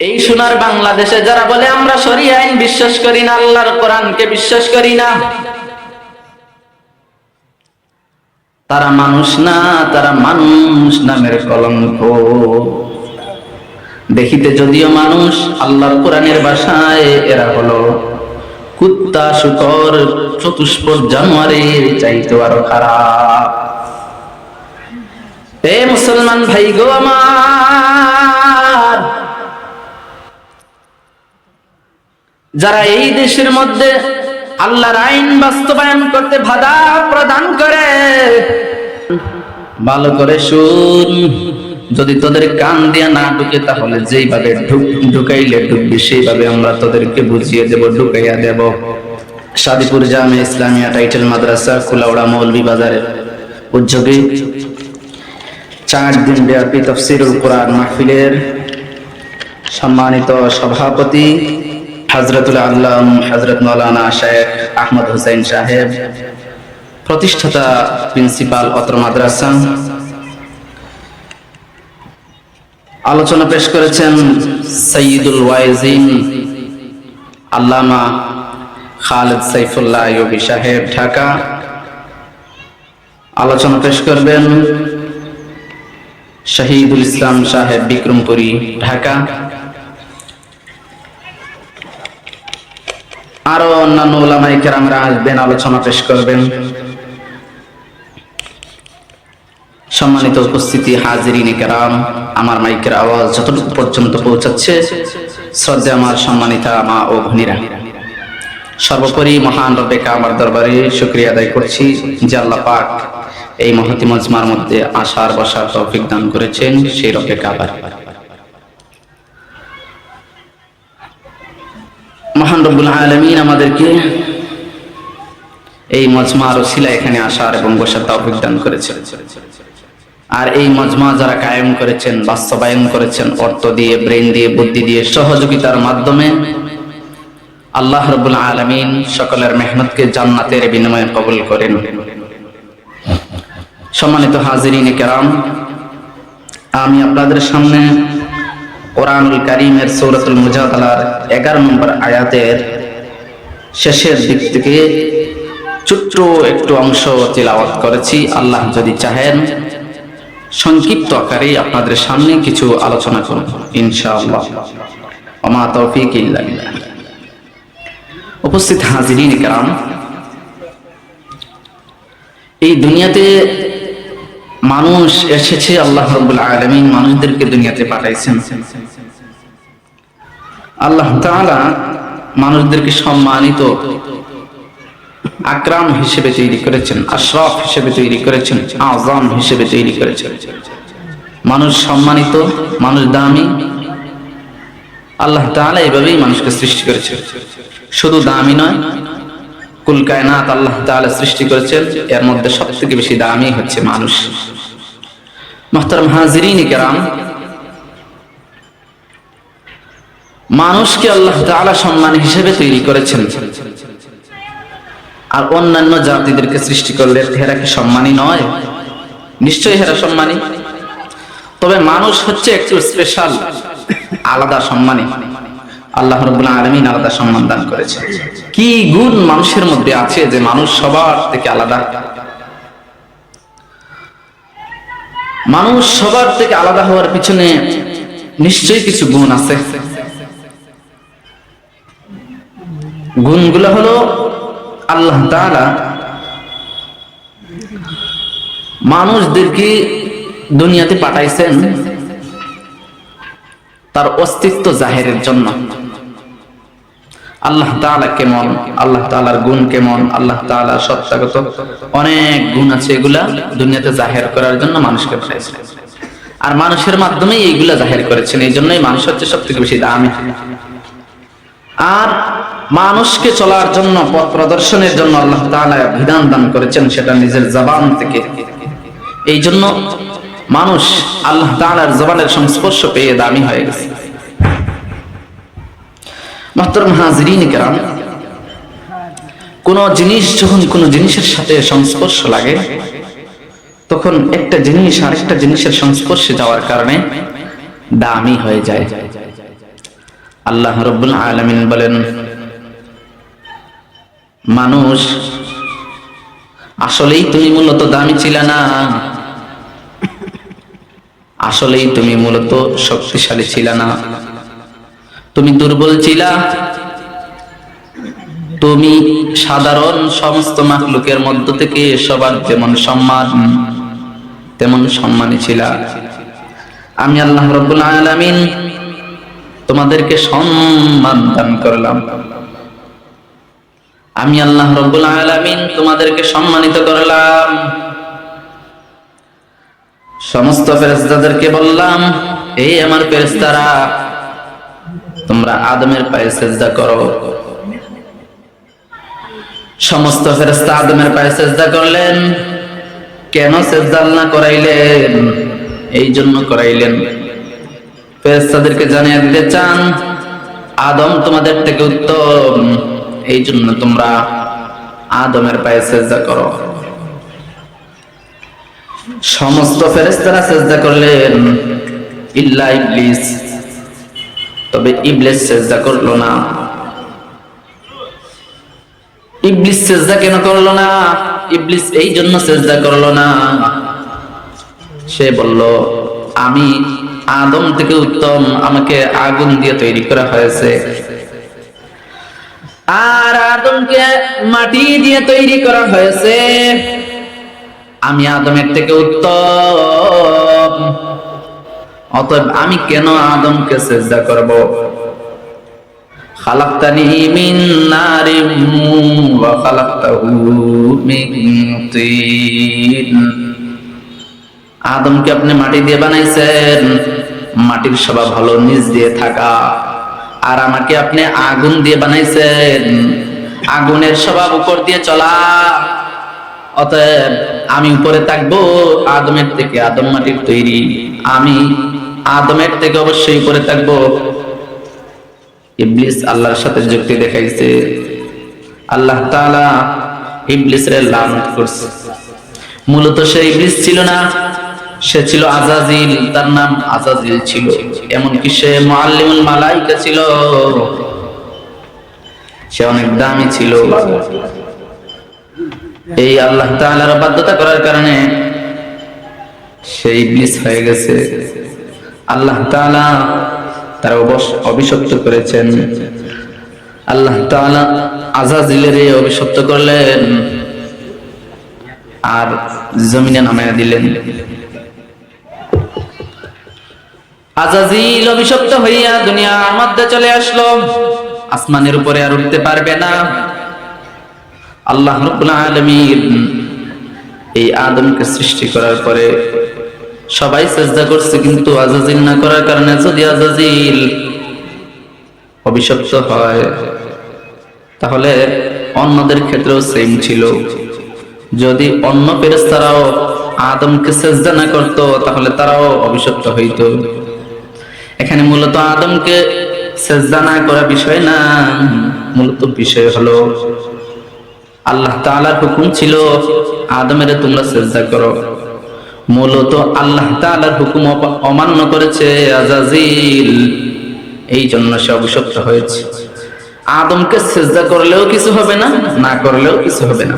এই সোনার বাংলাদেশে যারা বলে, আমরা সরি আইন বিশ্বাস করি না, আল্লাহর কোরআনকে বিশ্বাস করি না। তারা মানুষ না, তারা মানুষ নামের কলঙ্ক। দেখিতে যদিও মানুষ, আল্লাহর কোরআনের ভাষায় এরা হলো কুত্তা, শুকর, চতুষ্পদ জানুয়ারির চাইতে আরও খারাপ। এ মুসলমান ভাই গো আমার যারা এই দেশের মধ্যে আল্লাহর আইন বাস্তবায়ন করতে বাধা প্রদান করে, ভালো করে শুন। যদি তোদের কান দিয়া না ঢুকে, তাহলে যেইভাবে ঢুক ঢুকাইলে ঢুকবি, সেইভাবে আমরা তোদেরকে বুঝিয়ে দেব, ঢুকাইয়া দেব। সাদিপুর জামে ইসলামিয়া টাইটেল মাদ্রাসা, কুলাউড়া মৌলভী বাজারের উদ্যোগে চার দিন ব্যাপী তফসিরুল কোরআন মাহফিলের সম্মানিত সভাপতি হজরতুল আল্লাহ হজরত মৌলানা শেখ আহমদ হুসাইন সাহেব, প্রতিষ্ঠাতা প্রিন্সিপাল অত্র মাদ্রাসা। আলোচনা পেশ করেছেন সঈদুল ওয়াইজিন আল্লামা খালেদ সাইফুল্লাহ ইউবি সাহেব, ঢাকা। আলোচনা পেশ করবেন শহীদুল ইসলাম সাহেব বিক্রমপুরী, ঢাকা। আরও অন্যান্য ওলামাই কেরামরা আসবেন, আলোচনা পেশ করবেন। সম্মানিত উপস্থিতি, হাজিরিনে কেরাম, আমার মাইকের আওয়াজ যতটুকু পর্যন্ত পৌঁছাচ্ছে, শ্রদ্ধা আমার সম্মানিতা মা ও ভনীরা সর্বোপরি মহান রবেকা আমার দরবারে শুক্রিয়া আদায় করছি আল্লাহ পাক এই মহতি মজমার মধ্যে আসার বসার তৌফিক দান করেছেন, সেই রবে কাবার মহান রব্বুল আলমিন আমাদেরকে এই মজমার শিলা এখানে আসার এবং বসার তৌফিক দান করেছেন। আর এই মজমা যারা কায়েম করেছেন, বাস্তবায়ন করেছেন, অর্থ দিয়ে, ব্রেন দিয়ে, বুদ্ধি দিয়ে, সহযোগিতার মাধ্যমে আল্লাহ রবুল আলমিন সকলের মেহনতকে জান্নাতের বিনিময়ে কবুল করেন। সম্মানিত হাজিরিন কেরাম, আমি আপনাদের সামনে কোরআনুল কারিমের সৌরতুল মুজাদালার এগারো নম্বর আয়াতের শেষের দিক থেকে ছোট্ট একটু অংশ তিলাওয়াত করেছি। আল্লাহ যদি চাহেন, সংক্ষিপ্ত আকারে আপনাদের সামনে কিছু আলোচনা করব, ইনশাআল্লাহ। আমা তৌফিক ইল্লা উপস্থিত হাজিরিন এই দুনিয়াতে মানুষ এসেছে আল্লাহ রাব্বুল আলামিন মানুষদেরকে দুনিয়াতে পাঠাইছেন। আল্লাহ তাআলা মানুষদেরকে সম্মানিত আকরাম হিসেবে তৈরি করেছেন, আশরাফ হিসেবে তৈরি করেছেন আজম হিসেবে তৈরি করেছেন। মানুষ সম্মানিত, মানুষ দামি। আল্লাহ তাআলা এভাবেই মানুষকে সৃষ্টি করেছেন। শুধু দামি নয়, কুল কায়নাত আল্লাহ তাআলা সৃষ্টি করেছেন, এর মধ্যে সবথেকে বেশি দামি হচ্ছে মানুষ। মুহতারাম হাজিরিন কেরাম, মানুষকে আল্লাহ তাআলা সম্মান হিসেবে তৈরি করেছেন। আর অন্যান্য জাতিদেরকে সৃষ্টি করলে হেরা কি সম্মানী নয়? নিশ্চয়ই হেরা সম্মানী। তবে মানুষ হচ্ছে একটু স্পেশাল আলাদা সম্মানী। আল্লাহ রবুল্লাহ আলমিন আলাদা সম্মান দান করেছে কি গুণ মানুষের মধ্যে আছে যে মানুষ সবার থেকে আলাদা? মানুষ সবার থেকে আলাদা হওয়ার পিছনে নিশ্চয়ই কিছু গুণ আছে। গুণগুলো হলো আল্লাহ তাআলা মানুষদেরকে দুনিয়াতে পাঠাইছেন তার অস্তিত্ব জাহেরের জন্য। আল্লাহ তাআলা কেমন? আল্লাহ তাআলার গুণ কেমন? আল্লাহ তাআলা সত্তাগত? অনেক গুণ আছে এগুলা দুনিয়াতে জাহের করার জন্য মানুষকে পাঠাইছেন। আর মানুষের মাধ্যমেই এইগুলা জাহের করেছেন, এই জন্যই মানুষ হচ্ছে সব থেকে বেশি দামি। আর মানুষকে চলার জন্য, পথ প্রদর্শনের জন্য আল্লাহ তাআলা বিধান দান করেছেন, সেটা নিজের জবান থেকে। এই জন্য মানুষ আল্লাহ তাআলার জবানের সংস্পর্শ পেয়ে দামি হয়ে গেছে। মাহতরম হাজিরিন কেরাম, কোন জিনিস যখন কোন জিনিসের সাথে সংস্পর্শ লাগে, তখন একটা জিনিস আরেকটা জিনিসের সংস্পর্শে যাওয়ার কারণে দামি হয়ে যায়। আল্লাহ রব্বুল আলামিন বলেন, মানুষ, আসলেই তুমি মূলত দামি ছিল না? আসলেই তুমি মূলত শক্তিশালী ছিল না? তুমি দুর্বল ছিলা। তুমি সাধারণ সমস্ত মাখলুকের মধ্য থেকে সবার যেমন সম্মান, তেমন সম্মানী ছিলা। আমি আল্লাহ রব্বুল আলামিন তোমাদেরকে সম্মান দান করলাম। আমি আল্লাহ রব্বুল আলামিন তোমাদেরকে সম্মানিত করলাম। সমস্ত ফেরেশতাদেরকে বললাম, এই আমার ফেরেশতারা তোমরা আদমের পায়ে সেজদা করো। সমস্ত ফেরেশতা আদমের পায়ে সেজদা করলেন। কেন সেজদা না করাইলেন? এই জন্য করাইলেন। ফেরেশতাদেরকে জানিয়ে দিতে চান, আদম তোমাদের থেকে উত্তম, এই জন্য তোমরা আদমের পায়ে সেজদা করো। সমস্ত ফেরেশতারা সেজদা করলেন, ইল্লা ইবলিস। তবে ইবলিস সেজদা করল না। ইবলিস সেজদা কেন করল না? ইবলিস এই জন্য সেজদা করল না। সে বলল, আমি আদম থেকে উত্তম, আমাকে আগুন দিয়ে তৈরি করা হয়েছে। আর আদমকে মাটি দিয়ে তৈরি করা হয়েছে। আমি আদমের থেকে উত্তম। অতএব আমি কেন আদমকে সেজদা করব? আদমকে আপনি মাটি দিয়ে বানাইছেন, মাটির স্বভাব হলো নিজ দিয়ে থাকা। আর আমাকে আপনি আগুন দিয়ে বানাইছেন, আগুনের স্বভাব উপর দিয়ে চলা। অতএব আমি উপরে থাকব, আদমের থেকে আদম মাটির তৈরি। আমি আদমের থেকে অবশ্যই উপরে থাকব। ইবলিস আল্লাহর সাথে যুক্তি দেখাইছে। আল্লাহ তাআলা ইবলিসের লানত করছে মূলত সে ইবলিস ছিল না, সে ছিল আজাজিল, তার নাম আজাজিল ছিল। এমনকি সে মুআল্লিমুল মালাইকা ছিল। সে অনেক দামি ছিল। এই আল্লাহ তাআলার বাধ্যতা করার কারণে সে ইবলিস হয়ে গেছে। আল্লাহ তাআলা তারা অভিশপ্ত করেছেন। আল্লাহ তাআলা আজাজিলের অভিশপ্ত করলেন। আর জমিনে নামায়া দিলেন। আজাজিল অভিশপ্ত হইয়া দুনিয়ার মধ্যে চলে আসলো। আসমানের উপরে আর উঠতে পারবে না। আল্লাহ রব্বুল আলামিন এই আদমকে সৃষ্টি করার পরে সবাই চেষ্টা করছে, কিন্তু আজাজিল না করার কারণে যদি আজাজিল অভিশপ্ত হয়, তাহলে অন্যদের ক্ষেত্রেও সেম ছিল। যদি অন্য ফেরেশতারাও আদমকে সেজদা না করতো, তাহলে তারাও অভিশপ্ত হইতো। এখানে মূলত আদমকে সেজদা না করা বিষয় না, মূলত বিষয় হলো আল্লাহ তাআলার হুকুম ছিল, আদমের তোমরা সেজদা করো। মূলত আল্লাহ তাআলার হুকুম অমান্য করেছে আজাজিল। এই জন্য সে অভিশপ্ত হয়েছে। আদমকে সেজদা করলেও কিছু হবে না না করলেও কিছু হবে না।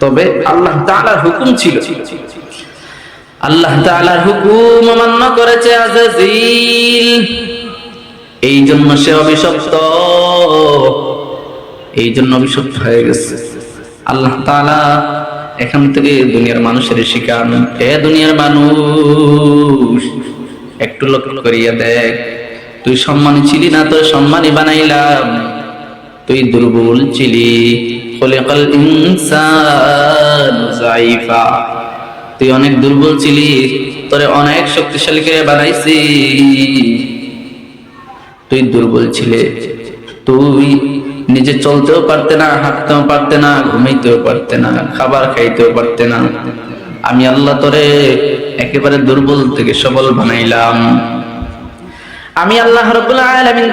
তবে আল্লাহ তাআলার হুকুম ছিল। আল্লাহ তাআলার হুকুম অমান্য করেছে আজাজিল। এই জন্য সে অভিশপ্ত। এই জন্য অভিশপ্ত হয়ে গেছে। আল্লাহ তাআলা এখান থেকে দুনিয়ার মানুষের শিকার। এ দুনিয়ার মানুষ, একটু লক্ষ্য করিয়া দেখ। তুই সম্মানী ছিলি না তোর সম্মানী বানাইলাম। তুই দুর্বল ছিলি। খলিকাল ইনসান জাইফা তুই অনেক দুর্বল ছিলি, তোরে অনেক শক্তিশালী করে বানাইছি। তুই দুর্বল ছিলে, তুই নিজে চলতেও পারতে না, হাঁটতেও পারতে না, ঘুমাইতেও পারতে না, খাবার খাইতেও পারতে না। আমি আল্লাহ তোরে একেবারে দুর্বল থেকে সবল বানাইলাম। আমি আল্লাহ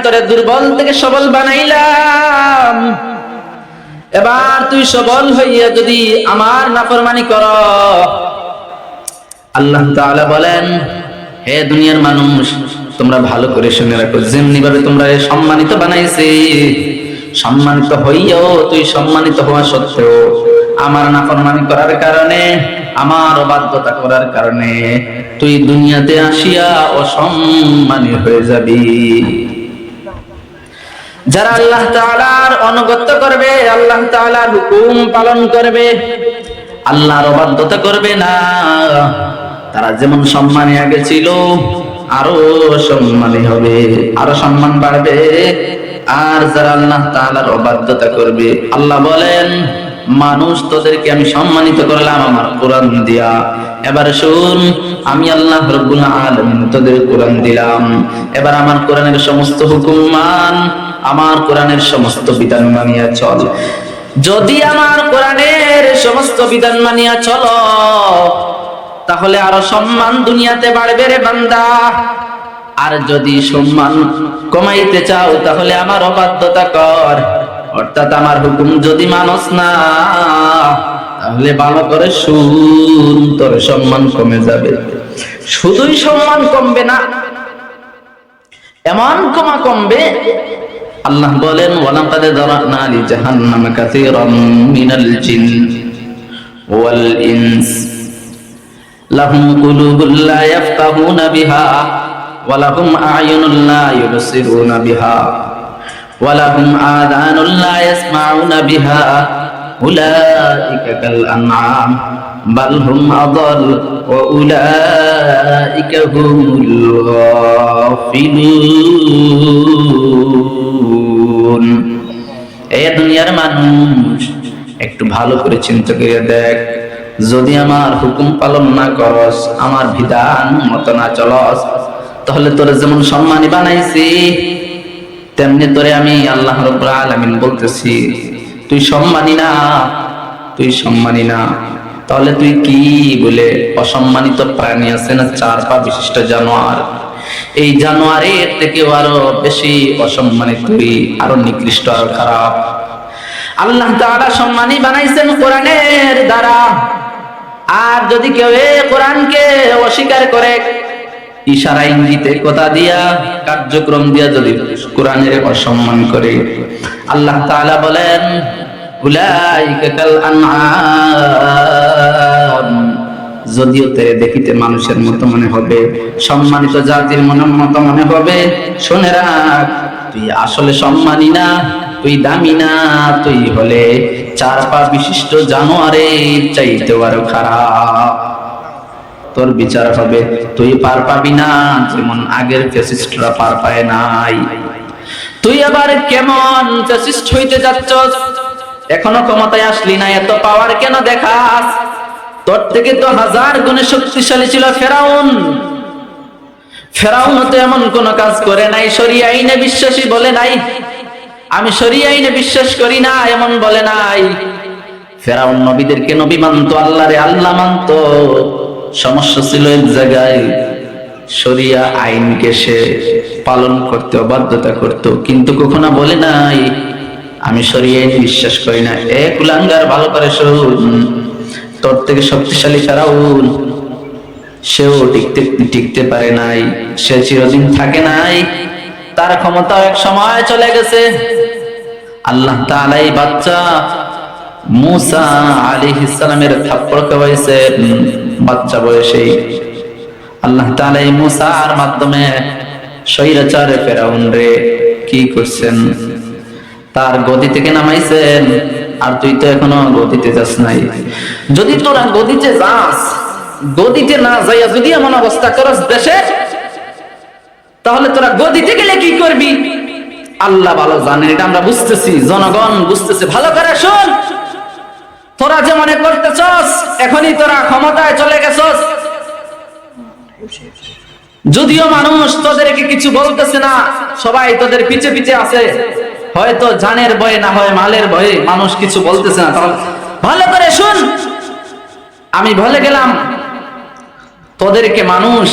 তোরে দুর্বল থেকে সবল বানাইলাম। এবার তুই সবল হইয়া যদি আমার নাফরমানি কর। আল্লাহ তাআলা বলেন, হে দুনিয়ার মানুষ, তোমরা ভালো করে শুনে রাখো। যেমনি ভাবে তোমরা সম্মানিত বানাইছে। সম্মানিত হইয়াও তুই সম্মানিত হওয়া সত্ত্বেও আমার নাফরমানি করার কারণে, আমার অবাধ্যতা করার কারণে তুই দুনিয়াতে আসিয়া অসম্মানী হয়ে যাবি। যারা আল্লাহ তাআলার অনুগত্য করবে, আল্লাহ তাআলার হুকুম পালন করবে, আল্লাহর অবাধ্যতা করবে না, তারা যেমন সম্মানী আগে ছিল, আরও সম্মানী হবে, আরও সম্মান বাড়বে। আর যারা আল্লাহ তাআলার অবাধ্যতা করবে, আল্লাহ বলেন, মানুষ তোদেরকে আমি সম্মানিত করলাম আমার কোরআন দিয়া। এবার শুন, আমি আল্লাহ তোদের কোরআন দিলাম। এবার আমার কোরআনের সমস্ত হুকুম মান, আমার কোরআনের সমস্ত বিধান মানিয়া চল। যদি আমার কোরআনের সমস্ত বিধান মানিয়া চলো, তাহলে আরও সম্মান দুনিয়াতে বাড়বে রে বান্দা। আর যদি সম্মান কমাইতে চাও, তাহলে আমার অবাধ্যতা কর। অর্থাৎ আমার হুকুম যদি মানস না, তাহলে ভালো করে শুন, তোর সম্মান কমে যাবে। শুধুই সম্মান কমবে না, এমন কমা কমবে। আল্লাহ বলেন, ওয়ালাকাদ দারানা লি জাহান্নাম কাসীরাম মিনাল জিন ওয়াল ইনস। লাহুম কুলুবুল লা ইয়াফকাহুনা বিহা। ওয়া লাহুম আ'য়ুনুন লা ইউবসিরুনা বিহা ওয়া লাহুম আযানুন লা ইয়াসমাউনা বিহা, উলাইকা কাল আনআম বাল হুম আদাল, ওয়া উলাইকা হুমুল এ দুনিয়ার মানুষ, একটু ভালো করে চিন্তা করে দেখ, যদি আমার হুকুম পালন না করস, আমার বিধান মতো না চলস তাহলে তোরে যেমন সম্মানী বানাইছি, তেমনি তোরে আমি আল্লাহ রব্বুল আলামিন বলতেছি, তুই সম্মানী না, তুই সম্মানী না। তাহলে তুই কি বলে, অসম্মানিত প্রাণী আছে না চার পা বিশিষ্ট জানোয়ার? এই জানোয়ারের থেকেও আরও বেশি অসম্মানিত তুই, আরও নিকৃষ্ট, আর খারাপ। আল্লাহ তাআলা সম্মানী বানাইছেন কোরআনের দ্বারা। আর যদি কেউ এ কোরআনকে অস্বীকার করে ইশারা ইঙ্গিতে কথা দিয়া, কার্যক্রম দিয়া যদি কোরআনের অসম্মান করে। আল্লাহ তাআলা বলেন যদিও তে দেখিতে মানুষের মতো মনে হবে, সম্মানিত জাতির মনের মতো মনে হবে, শুনে রাখ, তুই আসলে সম্মানী না, তুই দামি না, তুই হলে চার পা বিশিষ্ট জানোয়ারের চাইতে আরও খারাপ। তোর বিচার হবে। তুই পার পাবি না, যেমন আগের ফেসিস্টরা পার পায় নাই। তুই আবার কেমন ফেসিস্ট হইতে যাচ্ছস? এখনও ক্ষমতায় আসলি না, এত পাওয়ার কেন দেখাস? তোর থেকে তো হাজার গুণে শক্তিশালী ছিল ফেরাউন। ফেরাউন তো এমন কোন কাজ করে নাই সরি আইনে বিশ্বাসী বলে নাই। আমি সরি আইনে বিশ্বাস করি না, এমন বলে নাই। ফেরাউন নবীদেরকে নবী মানত, আল্লাহরে আল্লাহ মানত। সমস্যা ছিল এক জায়গায়। শরিয়া আইনকে সে পালন করতে, অবাধ্যতা করত। কিন্তু কখনো বলে নাই, আমি শরিয়া বিশ্বাস করি না। এ কুলাঙ্গার, ভালো করে শুন। তোর থেকে শক্তিশালী ফেরাউন। সেও টিকতে টিকতে পারে নাই। সে চিরদিন থাকে নাই। তার ক্ষমতা এক সময় চলে গেছে। আল্লাহ তাআলা এই বাচ্চা মুসা আলাইহিস সালামের থাপ্পড় খাওয়াইছে বাচ্চা বয়সেই আল্লাহ তাআলা এই মুসার মাধ্যমে স্বৈরাচার ফেরাউন রে, কি করছেন? তার গদি থেকে নামাইছেন, আর তুই তো এখনও গদিতে যাস নাই। যদি তোরা গদিতে যাস, গদিতে না যাইয়া যদি এমন অবস্থা করস দেশে, তাহলে তোরা গদিতে গেলে কি করবি? আল্লাহ ভালো জানেন, এটা আমরা বুঝতেছি, জনগণ বুঝতেছে। ভালো করে শোন। তোরা যে মনে করতেছস, এখনই তোরা ক্ষমতায় চলে গেছস। যদিও মানুষ তোদেরকে কিছু বলতেছে না, সবাই তোদের পিছে পিছে আছে। হয়তো জানের ভয়ে না হয় মালের ভয়ে মানুষ কিছু বলতেছে না। ভালো করে শুন, আমি বলে গেলাম, তোদেরকে মানুষ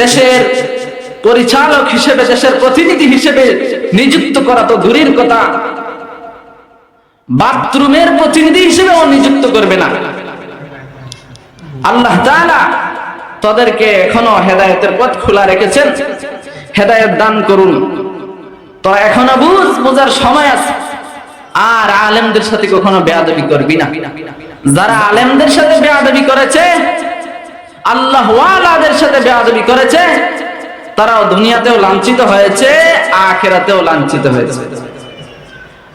দেশের পরিচালক হিসেবে, দেশের প্রতিনিধি হিসেবে নিযুক্ত করা তো দূরের কথা। বাথরুমের প্রতিনিধি হিসেবেও নিযুক্ত করবে না। আল্লাহ তাদেরকে এখনও হেদায়েতের পথ খোলা রেখেছেন। হেদায়েত দান করুন। তোরা এখনও বুঝ, বোঝার সময় আছে। আর আলেমদের সাথে কখনো বেয়াদবি করবি না। যারা আলেমদের সাথে বেয়াদবি করেছে, আল্লাহ ওয়ালাদের সাথে বেয়াদবি করেছে, তারাও দুনিয়াতেও লাঞ্ছিত হয়েছে, আখেরাতেও লাঞ্ছিত হয়েছে।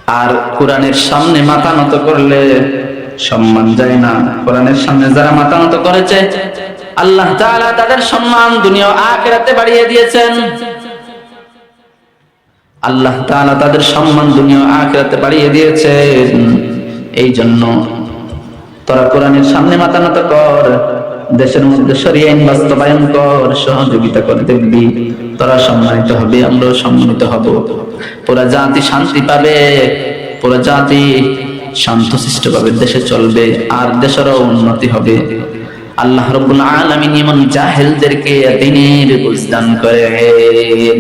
আর কোরআনের সামনে মাথা নত করলে সম্মান যায় না। কোরআনের সামনে যারা মাথা নত করেছে, আল্লাহ তাদের সম্মান দুনিয়া আখেরাতে বাড়িয়ে দিয়েছেন। আল্লাহ তাআলা তাদের সম্মান দুনিয়া আখেরাতে বাড়িয়ে দিয়েছেন। এই জন্য তোরা কোরআনের সামনে মাথা নত কর, দেশের মধ্যে সরিয়ে আইন বাস্তবায়ন কর, সহযোগিতা করে দেখবি। তোরা সম্মানিত হবে, আমরাও সম্মানিত হব। পুরা জাতি শান্তি পাবে, পুরা জাতি শান্তশিষ্ট ভাবে দেশে চলবে, আর দেশেরও উন্নতি হবে। আল্লাহ রব্বুল আলামিন এমন জাহেলদেরকে দিনের বুঝদান করেন।